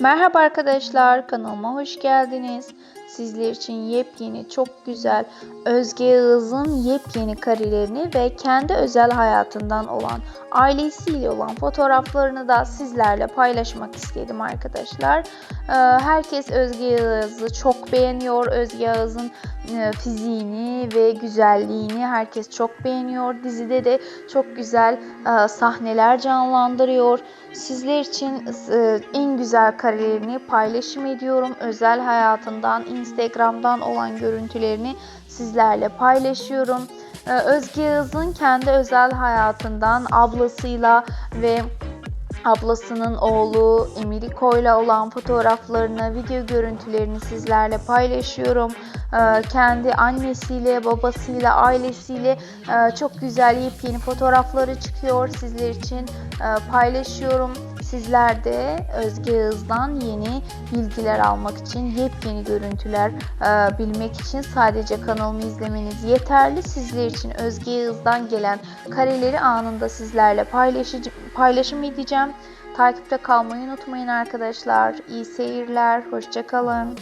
Merhaba arkadaşlar, kanalıma hoş geldiniz. Sizler için yepyeni, çok güzel Özge Yağız'ın yepyeni karelerini ve kendi özel hayatından olan, ailesiyle olan fotoğraflarını da sizlerle paylaşmak istedim arkadaşlar. Ee, Herkes Özge Yağız'ı çok beğeniyor. Özge Yağız'ın e, fiziğini ve güzelliğini herkes çok beğeniyor. Dizide de çok güzel e, sahneler canlandırıyor. Sizler için e, en güzel karelerini paylaşım ediyorum. Özel hayatından, Instagram'dan olan görüntülerini sizlerle paylaşıyorum. Ee, Özge Yağız'ın kendi özel hayatından ablasıyla ve ablasının oğlu Emiriko ile olan fotoğraflarını, video görüntülerini sizlerle paylaşıyorum. Ee, Kendi annesiyle, babasıyla, ailesiyle e, çok güzel yepyeni fotoğrafları çıkıyor. Sizler için e, paylaşıyorum. Sizler de Özge Yağız'dan yeni bilgiler almak için, yepyeni görüntüler e, bilmek için sadece kanalımı izlemeniz yeterli. Sizler için Özge Yağız'dan gelen kareleri anında sizlerle paylaşım edeceğim. Takipte kalmayı unutmayın arkadaşlar. İyi seyirler, hoşçakalın.